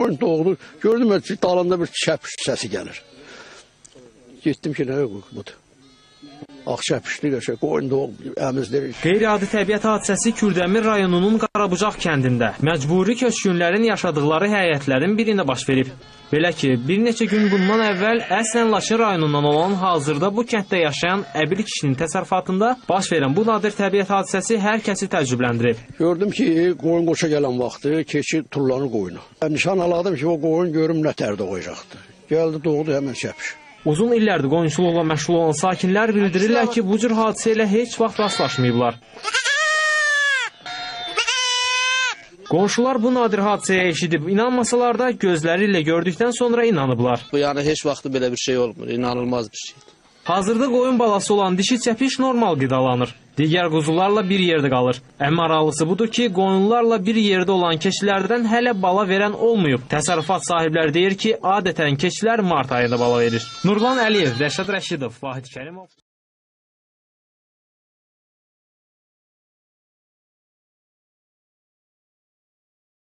Doğdu. Gördüm ki dalında bir çəpiş səsi gəlir. Getdim ki, nə budur? Ağ çəpişli qəşə, qoyun doğub, əmizdir. Qeyri-adi təbiət hadisəsi Kürdəmir rayonunun Qarabucaq kəndində məcburi köçkünlərin yaşadıkları həyətlərin birində baş verib. Belə ki, bir neçə gün bundan əvvəl əslən Laçın rayonundan olan hazırda bu kənddə yaşayan Əbil kişinin təsərrüfatında baş verən bu nadir təbiət hadisəsi hər kəsi təəccübləndirib. Gördüm ki, qoyun qoça gələn vaxtı keçi turlanı qoyunu. Nişan aladım ki, o qoyun görüm nə tərdə qoyacaqdı. Gəldi doğdu həmən çəpiş. Uzun illərdir qoyunçuluqla məşğul olan sakinlər bildirirlər ki, bu cür hadisə ilə heç vaxt rastlaşmayıblar. Qonşular bu nadir hadisəyə eşidib inanmasalar da gözləri ilə gördükdən sonra inanıblar. Bu yani hiç vakti böyle bir şey olmuyor. İnanılmaz bir şey. Hazırda qoyun balası olan dişi çəpiş normal qidalanır. Digər quzularla bir yerdə qalır. Ən maraqlısı budur ki, qoyunlarla bir yerdə olan keçilərdən hələ bala verən olmayıb. Təsərrüfat sahibləri deyir ki, adətən keçilər mart ayında bala verir. Nurlan Əliyev, Rəşad Rəşidov, Vahid Kərimov